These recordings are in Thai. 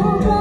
Oh,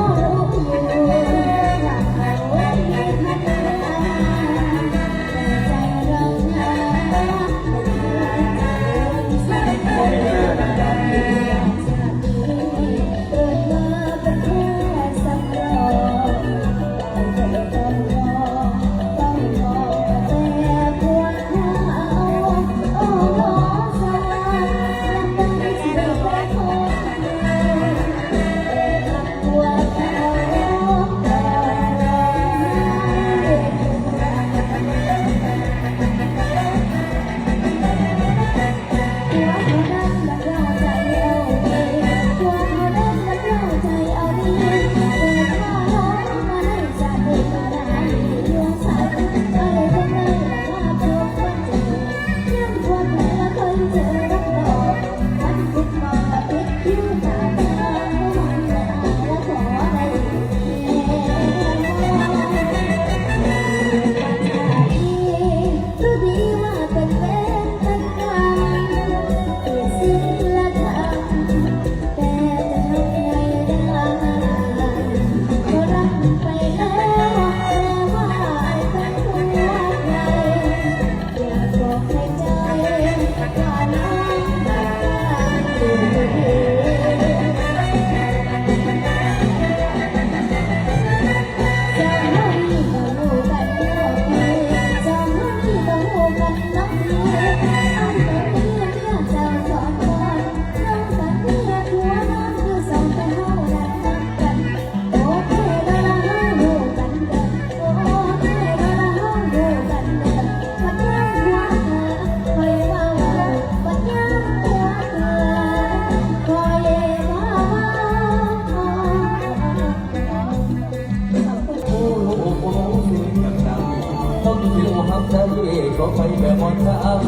รถไปแบบมอเตอร์ไซค์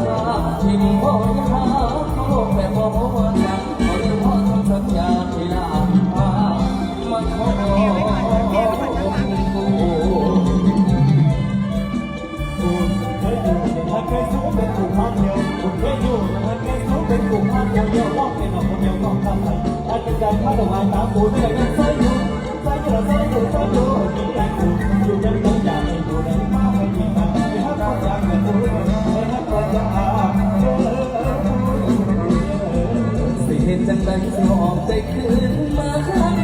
ที่นี่พ่อจะพาเขาโลกแบบพ่อพ่อจักเขาจะพ่อทำสัญญาที่ลาพามันขอเคยอยู่แต่ถ้าเคยสู้เป็นกลุ่มพันเดียวคุณเคยอยู่แต่ถ้าเคยสู้เป็นกลุ่มพันเดียวเดียวว่าเป็นคนเดียวต้องทำอะไรถ้าเป็นใจข้าตะวันตามคุณเนี่ยกันใส่อยู่ใส่อยู่ใส่ยู่ใส่ จังใดสิหอบใจคืนมา